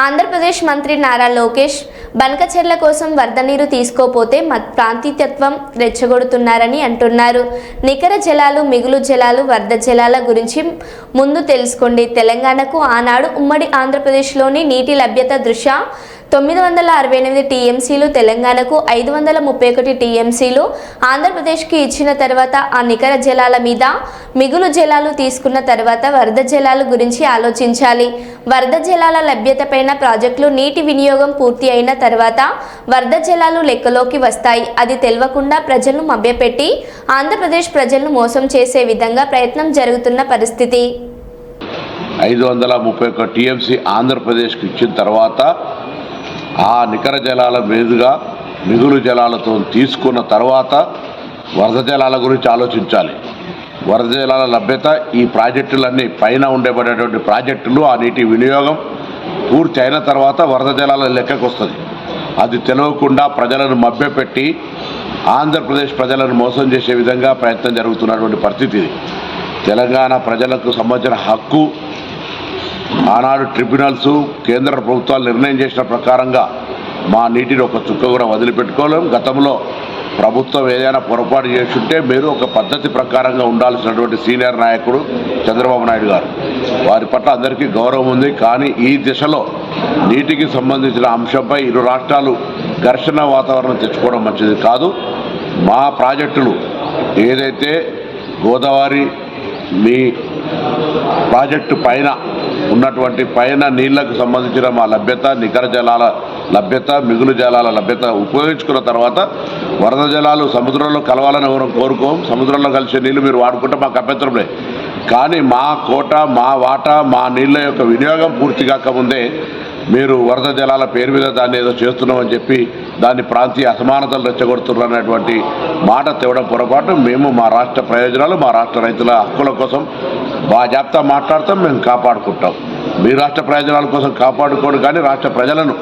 ఆంధ్రప్రదేశ్ మంత్రి నారా లోకేష్ బనకచెర్ల కోసం వరద నీరు తీసుకోపోతే మత్ ప్రాంతీయత్వం రెచ్చగొడుతున్నారని అంటున్నారు. నికర జలాలు మిగులు జలాలు వరద జలాల గురించి ముందు తెలుసుకోండి. తెలంగాణకు ఆనాడు ఉమ్మడి ఆంధ్రప్రదేశ్లోని నీటి లభ్యత దృష్ట్యా తొమ్మిది వందల అరవై ఎనిమిది టీఎంసీలు తెలంగాణకు ఐదు వందల ముప్పై ఒకటి టీఎంసీలు ఆంధ్రప్రదేశ్కి ఇచ్చిన తర్వాత ఆ నికర జలాల మీద మిగులు జలాలు తీసుకున్న తర్వాత వరద జలాల గురించి ఆలోచించాలి. వరద జలాల లభ్యతపైన ప్రాజెక్టులు నీటి వినియోగం పూర్తి అయిన తర్వాత వరద జలాలు లెక్కలోకి వస్తాయి. అది తెలియకుండా ప్రజలను మభ్యపెట్టి ఆంధ్రప్రదేశ్ ప్రజలను మోసం చేసే విధంగా ప్రయత్నం జరుగుతున్న పరిస్థితి. ఐదు వందల ముప్పై ఒక్క టీఎంసీ ఆంధ్రప్రదేశ్కి ఇచ్చిన తర్వాత ఆ నికర జలాల మీదుగా మిగులు జలాలతో తీసుకున్న తర్వాత వరద జలాల గురించి ఆలోచించాలి. వరద జలాల లభ్యత ఈ ప్రాజెక్టులన్నీ పైన ఉండబడేటువంటి ప్రాజెక్టులు ఆ నీటి వినియోగం పూర్తి అయిన తర్వాత వరద జలాల లెక్కకు వస్తుంది. అది తెలియకుండా ప్రజలను మభ్యపెట్టి ఆంధ్రప్రదేశ్ ప్రజలను మోసం చేసే విధంగా ప్రయత్నం జరుగుతున్నటువంటి పరిస్థితి ఇది. తెలంగాణ ప్రజలకు సంబంధించిన హక్కు ఆనాడు ట్రిబ్యునల్స్ కేంద్ర ప్రభుత్వాలు నిర్ణయం చేసిన ప్రకారంగా మా నీటిని ఒక చుక్క కూడా వదిలిపెట్టుకోలేం. గతంలో ప్రభుత్వం ఏదైనా పొరపాటు చేస్తుంటే మీరు ఒక పద్ధతి ప్రకారంగా ఉండాల్సినటువంటి సీనియర్ నాయకుడు చంద్రబాబు నాయుడు గారు. వారి పట్ల అందరికీ గౌరవం ఉంది. కానీ ఈ దిశలో నీటికి సంబంధించిన అంశంపై ఇరు రాష్ట్రాలు ఘర్షణ వాతావరణం తెచ్చుకోవడం మంచిది కాదు. మా ప్రాజెక్టులు ఏదైతే గోదావరి మీ ప్రాజెక్టు పైన ఉన్నటువంటి పైన నీళ్ళకు సంబంధించిన మా లభ్యత నికర జలాల లభ్యత మిగులు జలాల లభ్యత ఉపయోగించుకున్న తర్వాత వరద జలాలు సముద్రంలో కలవాలని ఎవరు కోరుకోం. సముద్రంలో కలిసే నీళ్ళు మీరు వాడుకుంటే మాకు అభ్యంతరం లేదు. కానీ మా కోట మా వాటా మా నీళ్ళ యొక్క వినియోగం పూర్తి కాకముందే మీరు వరద జలాల పేరు మీద దాన్ని ఏదో చేస్తున్నామని చెప్పి దాన్ని ప్రాంతీయ అసమానతలు రెచ్చగొడుతున్నటువంటి మాట తేవడం పొరపాటు. మేము మా రాష్ట్ర ప్రయోజనాలు మా రాష్ట్ర రైతుల హక్కుల కోసం బాజాప్తా మాట్లాడతాం మేము కాపాడుకుంటాం. మీ రాష్ట్ర ప్రయోజనాల కోసం కాపాడుకోడు కానీ రాష్ట్ర ప్రజలను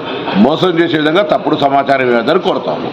మోసం చేసే విధంగా తప్పుడు సమాచారం ఇవ్వదని కోరుతాము.